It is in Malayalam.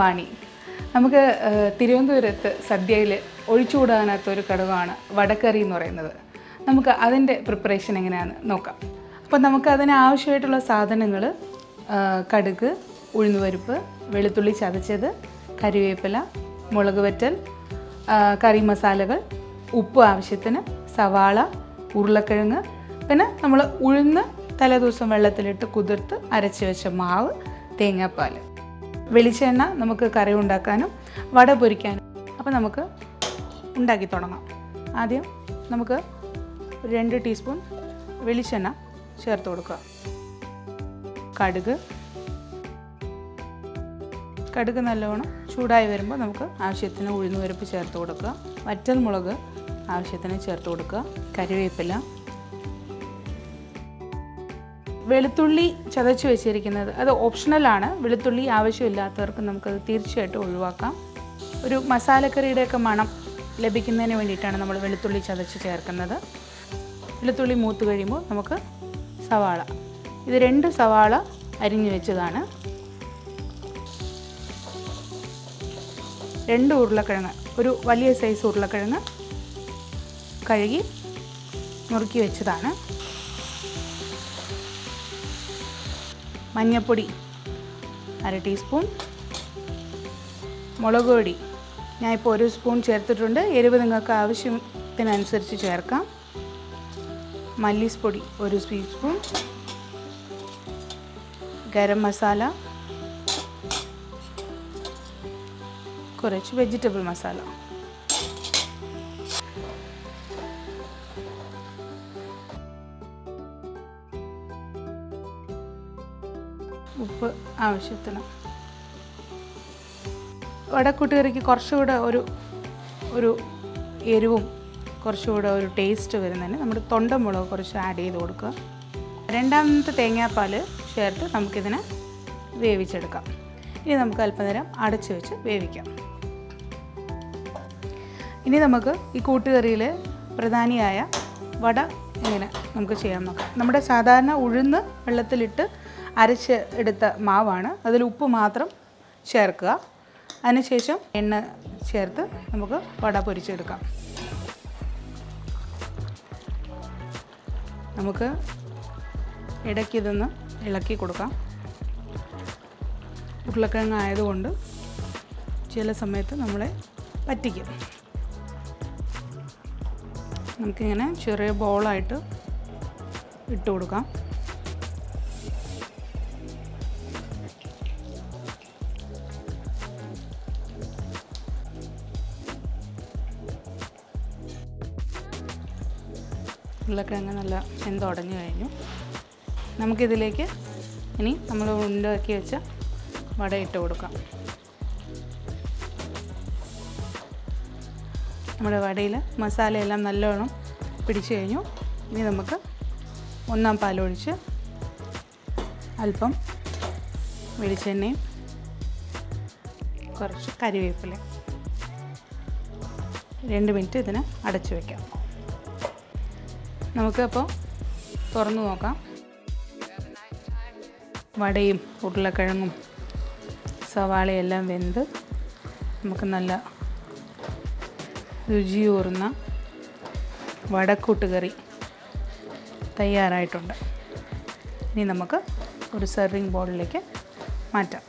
വാണി നമുക്ക് തിരുവനന്തപുരത്ത് സദ്യയിൽ ഒഴിച്ചുകൂടാനാത്തൊരു ഘടകമാണ് വടക്കറി എന്ന് പറയുന്നത്. നമുക്ക് അതിന്റെ പ്രിപ്പറേഷൻ എങ്ങനെയാണ് നോക്കാം. അപ്പോൾ നമുക്ക് അതിന് ആവശ്യമായിട്ടുള്ള സാധനങ്ങൾ കടുക് ഉഴുന്നുപരിപ്പ് വെളുത്തുള്ളി ചതച്ചത് കരിവേപ്പില മുളക് വറ്റൽ കറി മസാലകൾ ഉപ്പ് ആവശ്യത്തിന് സവാള ഉരുളക്കിഴങ്ങ് പിന്നെ നമ്മൾ ഉഴുന്ന് തലേദിവസം വെള്ളത്തിലിട്ട് കുതിർത്ത് അരച്ച് വെച്ച മാവ് തേങ്ങാപ്പാൽ വെളിച്ചെണ്ണ നമുക്ക് കറി ഉണ്ടാക്കാനും വട പൊരിക്കാനും അപ്പോൾ നമുക്ക് ഉണ്ടാക്കി തുടങ്ങാം. ആദ്യം നമുക്ക് രണ്ട് ടീസ്പൂൺ വെളിച്ചെണ്ണ ചേർത്ത് കൊടുക്കുക. കടുക്. കടുക് നല്ലവണ്ണം ചൂടായി വരുമ്പോൾ നമുക്ക് ആവശ്യത്തിന് ഉഴുന്നുപരിപ്പ് ചേർത്ത് കൊടുക്കുക. വറ്റൽ മുളക് ആവശ്യത്തിന് ചേർത്ത് കൊടുക്കുക. കരിവേപ്പില വെളുത്തുള്ളി ചതച്ച് വെച്ചിരിക്കുന്നത്. അത് ഓപ്ഷണലാണ് വെളുത്തുള്ളി ആവശ്യമില്ലാത്തവർക്ക് നമുക്കത് തീർച്ചയായിട്ടും ഒഴിവാക്കാം. ഒരു മസാലക്കറിയുടെയൊക്കെ മണം ലഭിക്കുന്നതിന് വേണ്ടിയിട്ടാണ് നമ്മൾ വെളുത്തുള്ളി ചതച്ച് ചേർക്കുന്നത്. വെളുത്തുള്ളി മൂത്ത് കഴിയുമ്പോൾ നമുക്ക് സവാള. ഇത് രണ്ട് സവാള അരിഞ്ഞു വെച്ചതാണ്. രണ്ട് ഉരുളക്കിഴങ്ങ് ഒരു വലിയ സൈസ് ഉരുളക്കിഴങ്ങ് കഴുകി നുറുക്കി വെച്ചതാണ്. മഞ്ഞൾപ്പൊടി അര ടീസ്പൂൺ മുളക് പൊടി. ഞാൻ ഇപ്പോൾ ഒരു സ്പൂൺ ചേർത്തിട്ടുണ്ട്. എരിവ് നിങ്ങൾക്ക് ആവശ്യത്തിനനുസരിച്ച് ചേർക്കാം. മല്ലിസ്പൊടി ഒരു ടീസ്പൂൺ ഗരം മസാല. കുറച്ച് വെജിറ്റബിൾ മസാല. ഉപ്പ് ആവശ്യത്തിന്. വടക്കൂട്ടുകറിക്ക് കുറച്ചുകൂടെ ഒരു ഒരു എരിവും കുറച്ചുകൂടെ ഒരു ടേസ്റ്റ് വരുന്നതിന് നമ്മൾ തൊണ്ടമുളക് കുറച്ച് ആഡ് ചെയ്ത് കൊടുക്കുക. രണ്ടാമത്തെ തേങ്ങാപ്പാൽ ചേർത്ത് നമുക്കിതിനെ വേവിച്ചെടുക്കാം. ഇനി നമുക്ക് അല്പനേരം അടച്ചു വെച്ച് വേവിക്കാം. ഇനി നമുക്ക് ഈ കൂട്ടുകറിയിൽ പ്രധാനിയായ വട ഇങ്ങനെ നമുക്ക് ചെയ്യാൻ നോക്കാം. നമ്മുടെ സാധാരണ ഉഴുന്ന് വെള്ളത്തിലിട്ട് അരച്ച് എടുത്ത മാവാണ്. അതിൽ ഉപ്പ് മാത്രം ചേർക്കുക. അതിനുശേഷം എണ്ണ ചേർത്ത് നമുക്ക് വട പൊരിച്ചെടുക്കാം. നമുക്ക് ഇടയ്ക്ക് ഇതൊന്ന് ഇളക്കി കൊടുക്കാം. ഉരുളക്കിഴങ്ങ് ആയതുകൊണ്ട് ചില സമയത്ത് നമ്മളെ പറ്റിക്കും. നമുക്കിങ്ങനെ ചെറിയ ബോളായിട്ട് ഇട്ട് കൊടുക്കാം. ഉരുളക്കിഴങ്ങ് നല്ല വെന്തുടഞ്ഞു കഴിഞ്ഞു. നമുക്കിതിലേക്ക് ഇനി നമ്മൾ ഉണ്ടാക്കി വെച്ച വട ഇട്ട് കൊടുക്കാം. നമ്മുടെ വടയിൽ മസാലയെല്ലാം നല്ലോണം പിടിച്ചു കഴിഞ്ഞു. ഇനി നമുക്ക് ഒന്നാം പാലൊഴിച്ച് അല്പം വെളിച്ചെണ്ണയും കുറച്ച് കരിവേപ്പില രണ്ട് മിനിറ്റ് ഇതിനെ അടച്ചു വയ്ക്കാം നമുക്കപ്പോൾ തുറന്നു നോക്കാം. വടയും ഉരുളക്കിഴങ്ങും സവാളയെല്ലാം വെന്ത് നമുക്ക് നല്ല രുചിയൂറുന്ന വടക്കൂട്ടുകറി തയ്യാറായിട്ടുണ്ട്. ഇനി നമുക്ക് ഒരു സെർവിങ് ബോളിലേക്ക് മാറ്റാം.